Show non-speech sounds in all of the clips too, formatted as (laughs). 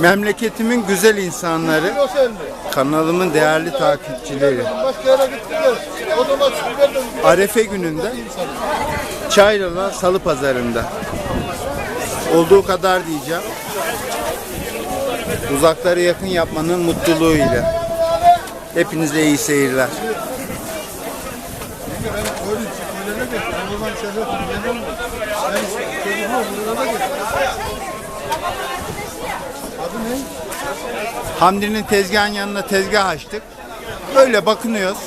Memleketimin güzel insanları, kanalımın değerli takipçileri. Arefe gününde Çaylı'la Salı Pazarı'nda olduğu kadar diyeceğim. Uzakları yakın yapmanın mutluluğuyla. Hepinize iyi seyirler. ben O zaman şeyler yedim mi? Ben çocuğumu burada da. Adı ne? Hamdi'nin tezgahın yanına tezgah açtık. Böyle bakınıyoruz.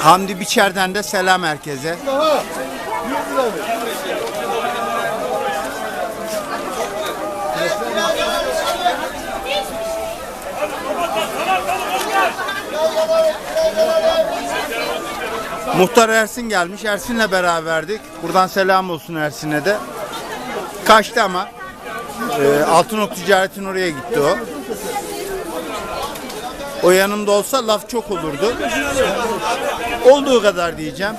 Hamdi Biçer'den de selam herkese. Daha. 100 lira Muhtar Ersin gelmiş. Ersin'le beraberdik. Buradan selam olsun Ersin'e de. Kaçtı ama. Ee, Altınok Ticaret'in oraya gitti o. O yanımda olsa laf çok olurdu. Olduğu kadar diyeceğim.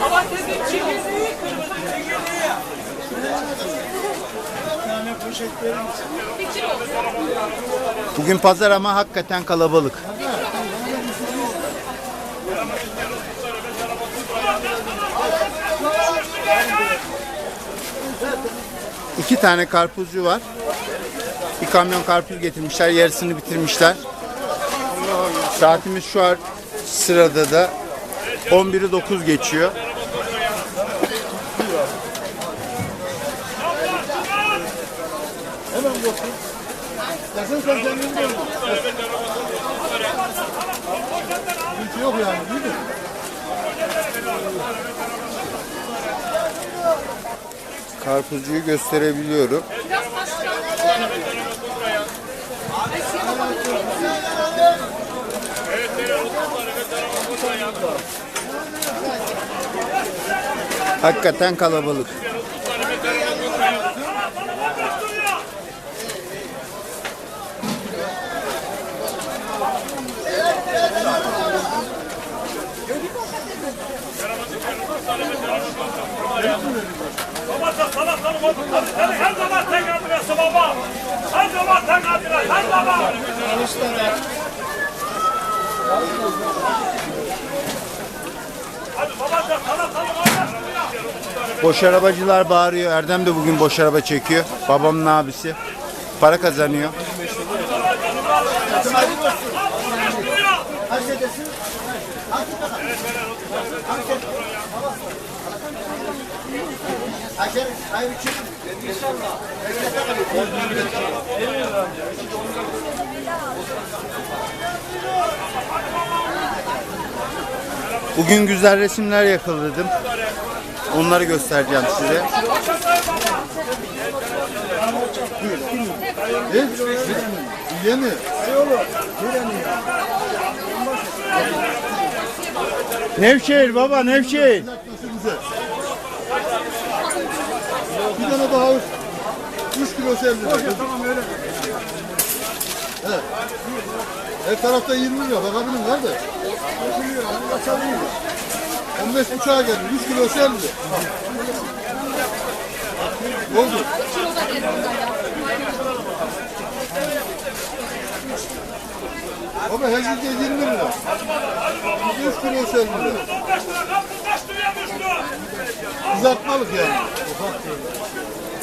Domatesin çekirdeği, kırmızı çekirdeği. Bugün pazar ama hakikaten kalabalık. İki tane karpuzcu var. Bir kamyon karpuz getirmişler. Yarısını bitirmişler. Saatimiz şu an sırada da 11'i 9 geçiyor. Sen sen kendin de. Hiç yok yani değil mi? Karpuzcuyu gösterebiliyorum. Hakikaten kalabalık. Salatalık oldu. Seni her zaman tek adresi baba. Hadi oldu. Boş arabacılar bağırıyor. Erdem de bugün boş araba çekiyor. Babamın abisi. Para kazanıyor. Bugün güzel resimler yakaladım. Onları göstereceğim size. Ne? Mi? Nevşehir baba Nevşehir. Bir tane daha 3 kilo sevdi. Tamam öyle. Evet. Her tarafta 20 lira. Bakabilin kardeş. 15 buçuğa geldi. 3 kilo sevdi. Oldu. Ama her şeyde 20 lira. 3 kilo liraya düştü? Kızartmalık yani.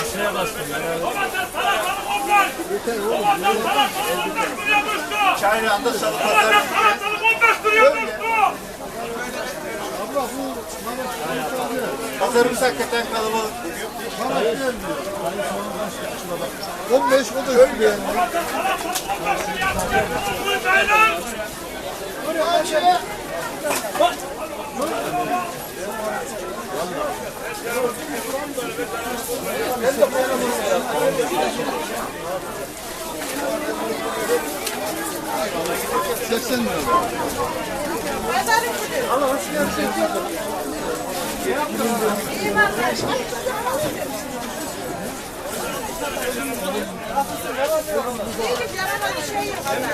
Aşağıya bastım. Komandan salak hanımlar! Komandan salak hanımlar buraya düştü! Çayranda salak hanımlar buraya düştü! Komandan salak hanımlar buraya düştü! Pazarımız hakikaten kalabalık. 15 o da yok yani. Domates salatalık 15 liraya düştü. Beyler.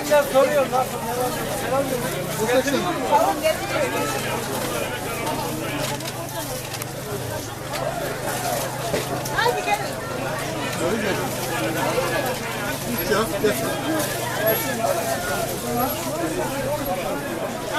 Seksen lira. Bu seksen lira. Hadi gelin. Üç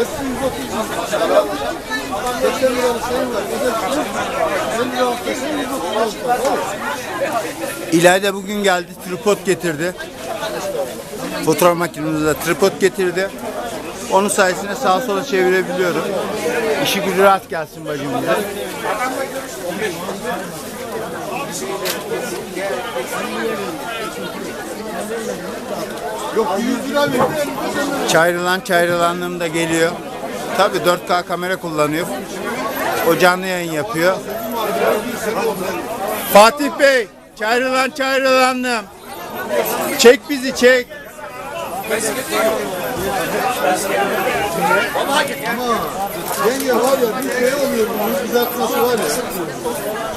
Hepsi 130 lira. 80 liralık sayın var. Özel 50 liralık kesin 130 liralık var. İlayda bugün geldi tripod getirdi. Fotoğraf makinemizde tripod getirdi. Onun sayesinde sağa sola çevirebiliyorum. İşi gücü rahat gelsin bacımıza. Yok 100 lira verdi. 50 lira. Çayrılan çayrılanlığım da geliyor. Tabii 4K kamera kullanıyor. O canlı yayın yapıyor. Fatih Bey, çayrılan çayrılandım. Çek bizi çek. Yenge var ya bir şey oluyor bunun düzeltmesi var ya.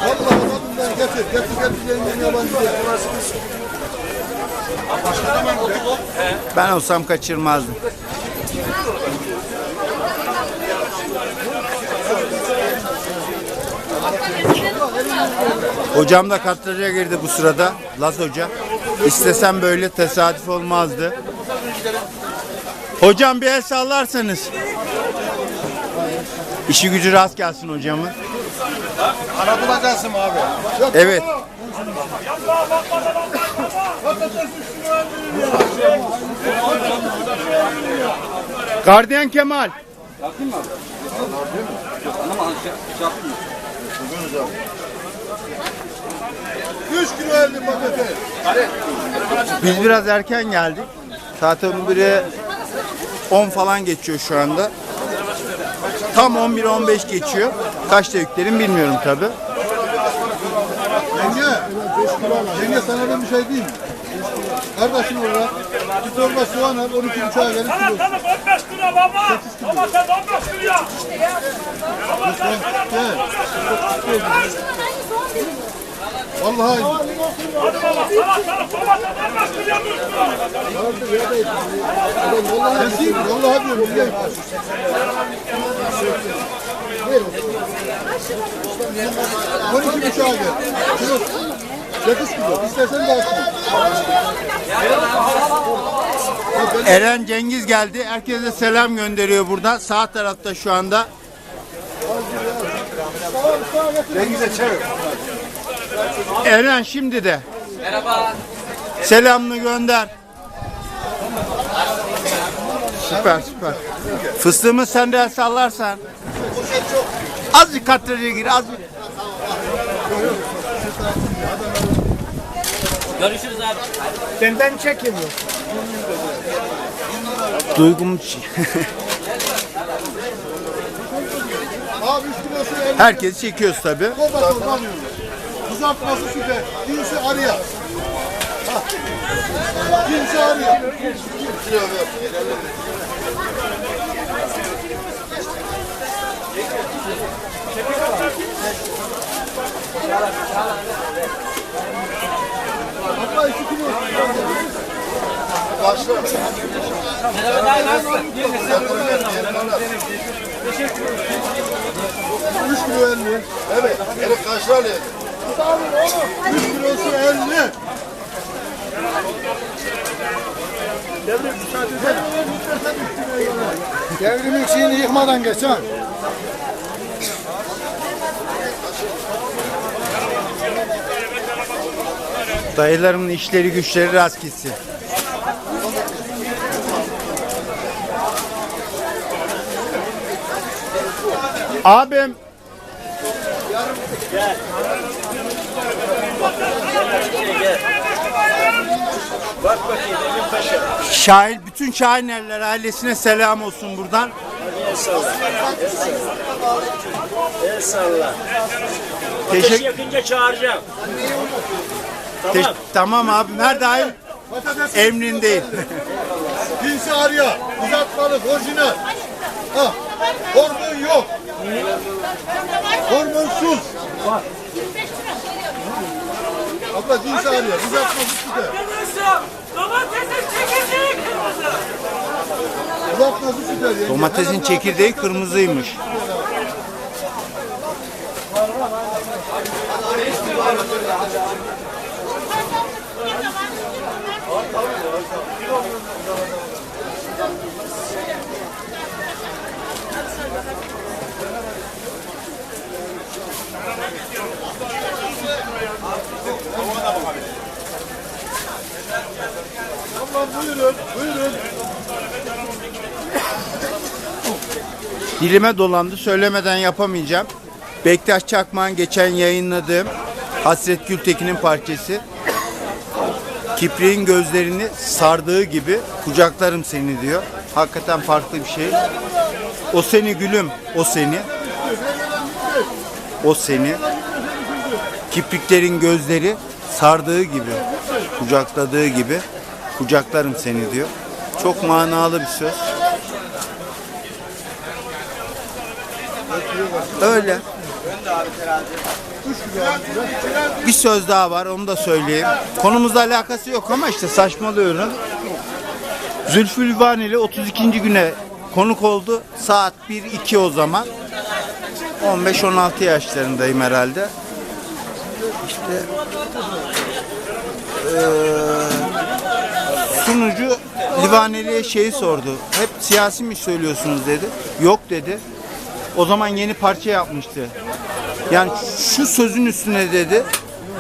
Vallahi adamından getir. Getir getir yengeni yabancı. Ben olsam kaçırmazdım. Hocam da katraja girdi bu sırada. Laz Hoca. İstesem böyle tesadüf olmazdı. Hocam bir el sallarsanız. İşi gücü rast gelsin hocamın. Ara bulacaksın abi. Evet. Gardiyan Kemal. 3 kilo 50 paketi. Biz biraz erken geldik. Saat 11'e 10 falan geçiyor şu anda. Tam 11-15 geçiyor. Kaçta yüklerim bilmiyorum tabi. Yenge. Sana ben bir şey diyeyim. Kardeşim olarak bir torba soğan al 12 buçuğa gelir kilo. Salatalık 15 lira baba. Domates 15 liraya. Gel. Vallahi aynı. Hadi baba salatalık domates 15 liraya düştü. Vallahi değil. Vallahi diyorum. On iki buçuğa gel. 8 kilo. İstersen de alsın. Eren Cengiz geldi. Herkese selam gönderiyor burada. Sağ tarafta şu anda. Cengiz'e çevir. Eren şimdi de. Merhaba. Selamını gönder. Süper süper. Fıstığımı sen de sallarsan. Azıcık katraja gir azıcık. Görüşürüz abi. Senden çekim Duygum (laughs) Abi 3 kilosu 50. Herkesi çekiyoruz tabi. Kobat olmamıyor. Kızartması süper. Kimse arıyor. Ha. Kimse arıyor. Abla 2 kilo. Nasılsın? kilo 50. Evet. Erik kaçlı alayım? 3 kilosu 50. Devrimin şeyini yıkmadan geç ha. Dayılarımın işleri güçleri rast gitsin. Abim. Şahin, bütün Şahinerler ailesine selam olsun buradan. Eyvallah. Ateş Teşekkür yakınca çağıracağım. Te- Tamam. tamam abim her daim Patates emrindeyim. cinsi arya. Uzatmalık orijinal. Ha. Hormon yok. Hormonsuz. Abla cinsi arya. Uzatmalık süper. Arkadaşım domatesin çekirdeği kırmızı. Uzatması süper. yenge. Domatesin çekirdeği kırmızıymış. Ablam Dilime dolandı söylemeden yapamayacağım. Bektaş Çakmak'ın geçen yayınladığım Hasret Gültekin'in parçası. Kipriğin gözlerini sardığı gibi kucaklarım seni diyor. Hakikaten farklı bir şey. O seni gülüm, o seni. O seni. Kipriklerin gözleri sardığı gibi, kucakladığı gibi kucaklarım seni diyor. Çok manalı bir söz. Öyle. Bir söz daha var onu da söyleyeyim. Konumuzla alakası yok ama işte saçmalıyorum. Zülfü Livaneli 32. güne konuk oldu. Saat 1-2 o zaman. 15-16 yaşlarındayım herhalde. İşte eee, sunucu Livaneli'ye şeyi sordu. Hep siyasi mi söylüyorsunuz dedi. Yok dedi. O zaman yeni parça yapmıştı. Yani şu sözün üstüne dedi.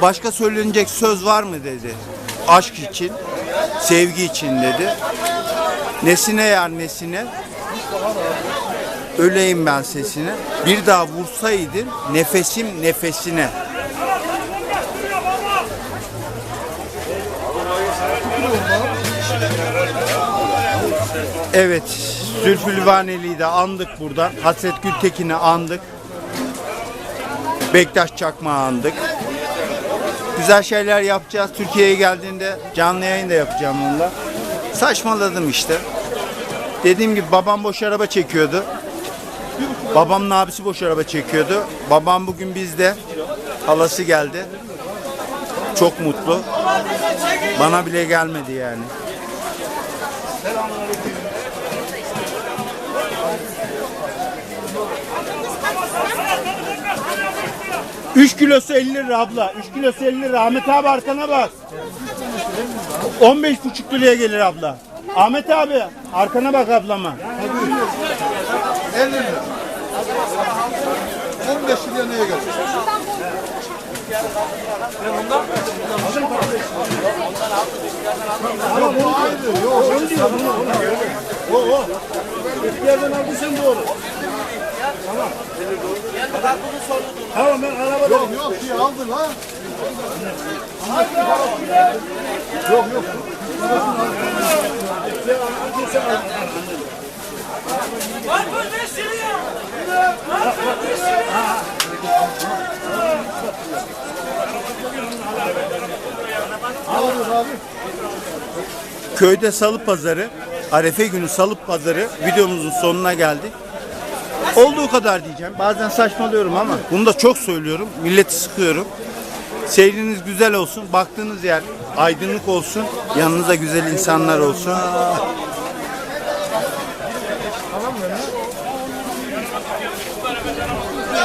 Başka söylenecek söz var mı dedi. Aşk için, sevgi için dedi. Nesine yar nesine. Öleyim ben sesine. Bir daha vursaydın nefesim nefesine. Evet, Zülfü Livaneli'yi de andık buradan. Hasret Gültekin'i andık. Bektaş Çakmak'ı andık. Güzel şeyler yapacağız. Türkiye'ye geldiğinde canlı yayın da yapacağım onunla. Saçmaladım işte. Dediğim gibi babam boş araba çekiyordu. Babamın abisi boş araba çekiyordu. Babam bugün bizde. Halası geldi. Çok mutlu. Bana bile gelmedi yani. 3 kilosu 50 lira abla. 3 kilosu 50 lira. Ahmet abi arkana bak. 15 buçuk liraya gelir abla. Ahmet abi arkana bak ablama. 50 lira. 15 liraya neye gelir? Yok bu ayrı. Yok. O o. Yerden aldıysan doğru. Tamam ben arabada. Yok yok diye aldı lan. Yok yok. Köyde salı pazarı, Arefe günü salı pazarı videomuzun sonuna geldik. Olduğu kadar diyeceğim. Bazen saçmalıyorum ama bunu da çok söylüyorum. Milleti sıkıyorum. Seyriniz güzel olsun. Baktığınız yer aydınlık olsun. Yanınızda güzel insanlar olsun.